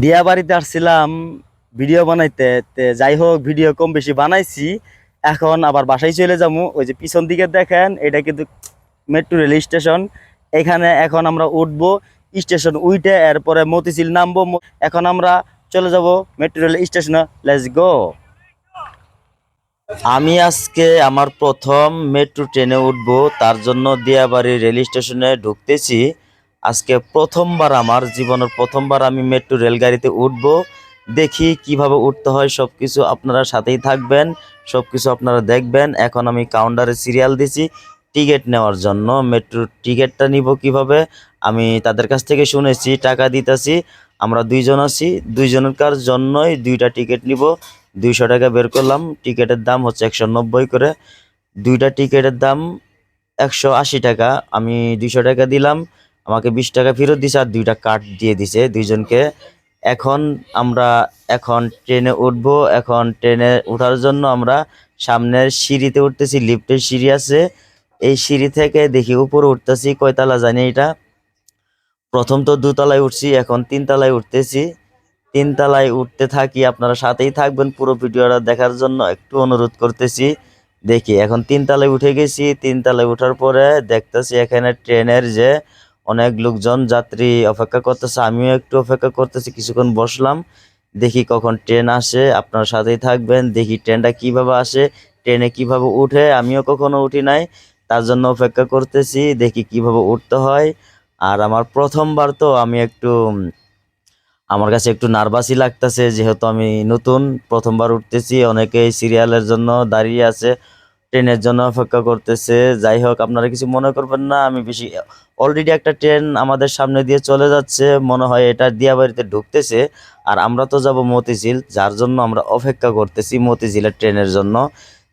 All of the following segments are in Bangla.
দিয়া বাড়িতে আসছিলাম ভিডিও বানাইতে যাই হোক ভিডিও কম বেশি বানাইছি। এখন আবার বাসায় চলে যাব। ওই যে পিছন দিকে দেখেন, এটা কিন্তু মেট্রো রেল স্টেশন এখানে এখন আমরা উঠবো স্টেশন উইটে, এরপরে মতিঝিল নামবো। এখন আমরা চলে যাব মেট্রো রেল স্টেশনে লেটস গো আমি আজকে আমার প্রথম মেট্রো ট্রেনে উঠবো, তার জন্য দিয়াবাড়ি রেল স্টেশনে ঢুকতেছি। আজকে প্রথমবার আমার জীবনের প্রথমবার আমি মেট্রো রেলগাড়িতে উঠবো। দেখি কীভাবে উঠতে হয় সব কিছু আপনারা সাথেই থাকবেন সব কিছু আপনারা দেখবেন। এখন আমি কাউন্টারে সিরিয়াল দিছি টিকিট নেওয়ার জন্য। মেট্রোর টিকিটটা নিব কীভাবে? আমি তাদের কাছ থেকে শুনেছি, টাকা দিতেছি। আমরা দুইজন আছি দুইজনকার জন্যই দুইটা টিকিট নিব। দুইশো টাকা বের করলাম টিকিটের দাম হচ্ছে একশো নব্বই করে। দুইটা টিকিটের দাম একশো আশি টাকা। আমি দুইশো টাকা দিলাম। আমাকে বিশ টাকা ফেরত দিছে আর দুইটা কার্ড দিয়ে দিছে। দুইজনকে এখন আমরা এখন ট্রেনে উঠবো। এখন ট্রেনে ওঠার জন্য আমরা সামনের সিঁড়িতে উঠতেছি লিফটের সিঁড়ি আছে। এই সিঁড়ি থেকে দেখি উপরে উঠতেছি, কয়তলা জানি এটা। প্রথম তো দুতলায় উঠছি, এখন তিনতলায় উঠতেছি। তিনতলায় উঠতে থাকি, আপনারা সাথেই থাকবেন পুরো ভিডিওটা দেখার জন্য। একটু অনুরোধ করতেছি, দেখি, এখন তিনতলায় উঠে গেছি। তিনতলায় উঠার পরে দেখতেছি এখানে ট্রেনের যে অনেক লোকজন যাত্রী অপেক্ষা করতেছে, আমিও একটু অপেক্ষা করতেছি, কিছুক্ষণ বসলাম, দেখি কখন ট্রেন আসে, আপনার সাথেই থাকবেন, দেখি ট্রেনটা কীভাবে আসে, ট্রেনে কীভাবে উঠে, আমিও কখনো উঠি নাই, তার জন্য অপেক্ষা করতেছি, দেখি কীভাবে উঠতে হয়, আর আমার প্রথমবার তো আমি একটু আমার কাছে একটু নার্ভাসই লাগতেছে, যেহেতু আমি নতুন, প্রথমবার উঠতেছি, অনেকেই সিরিয়ালের জন্য দাঁড়িয়ে আছে ট্রেনের জন্য অপেক্ষা করতেছে। যাই হোক, আপনারা কিছু মনে করবেন না, আমি বেশি অলরেডি একটা ট্রেন আমাদের সামনে দিয়ে চলে যাচ্ছে, মনে হয় এটা দিয়াবাড়িতে ঢুকতেছে। আর আমরা তো যাব মতিঝিল, যার জন্য আমরা অপেক্ষা করতেছি মতিঝিলের ট্রেনের জন্য।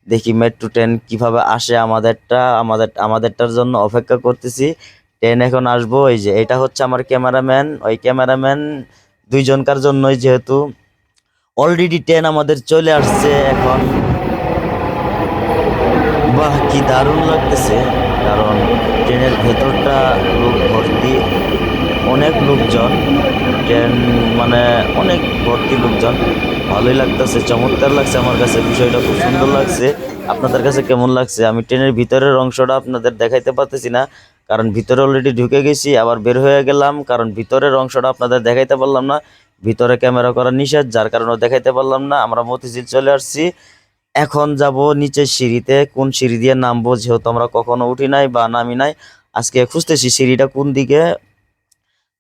দেখি মেট্রো ট্রেন কীভাবে আসে আমাদেরটা, আমাদের, আমাদেরটার জন্য অপেক্ষা করতেছি। ট্রেন এখন আসব, এই যে, এটা হচ্ছে আমার ক্যামেরাম্যান। ওই ক্যামেরাম্যান দুইজনকার জন্যই যেহেতু অলরেডি ট্রেন আমাদের চলে আসছে এখন। বাহ, কি দারুণ লাগতেছে। কারণ ট্রেনের ভেতরটা লোক ভর্তি, অনেক লোকজন। ট্রেন মানে অনেক ভর্তি লোকজন। ভালোই লাগতেছে, চমৎকার লাগছে আমার কাছে। বিষয়টা খুব সুন্দর লাগছে। আপনাদের কাছে কেমন লাগছে? আমি ট্রেনের ভিতরের অংশটা আপনাদের দেখাইতে পারতেছি না। কারণ ভিতরে অলরেডি ঢুকে গেছি, আবার বের হয়ে গেলাম। কারণ ভিতরের অংশটা আপনাদের দেখাইতে পারলাম না। ভিতরে ক্যামেরা করা নিষেধ, যার কারণে দেখাইতে পারলাম না। আমরা মতিঝিল চলে আসছি। এখন যাব নিচে সিঁড়িতে। কোন সিঁড়ি দিয়ে নামবো যেহেতু আমরা কখনো উঠি নাই বা নামি নাই। আজকে খুঁজতেছি সিঁড়িটা কোন দিকে।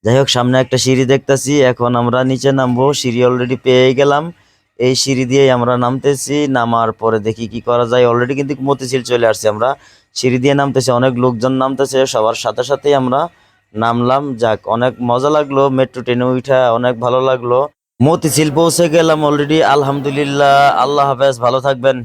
যাই হোক, সামনে একটা সিঁড়ি দেখতেছি। এখন আমরা নিচে নামবো। সিঁড়ি অলরেডি পেয়ে গেলাম। এই সিঁড়ি দিয়েই আমরা নামতেছি। নামার পরে দেখি কি করা যায়। অলরেডি কিন্তু মতিঝিল চলে আসছি আমরা। সিঁড়ি দিয়ে নামতেছি, অনেক লোকজন নামতেছে। সবার সাথে সাথেই আমরা নামলাম। যাক, অনেক মজা লাগল। মেট্রো ট্রেনে উঠা অনেক ভালো লাগল। মতিঝিল পৌঁছে গেলাম অলরেডি আলহামদুলিল্লাহ। আল্লাহ হাফেজ ভালো থাকবেন।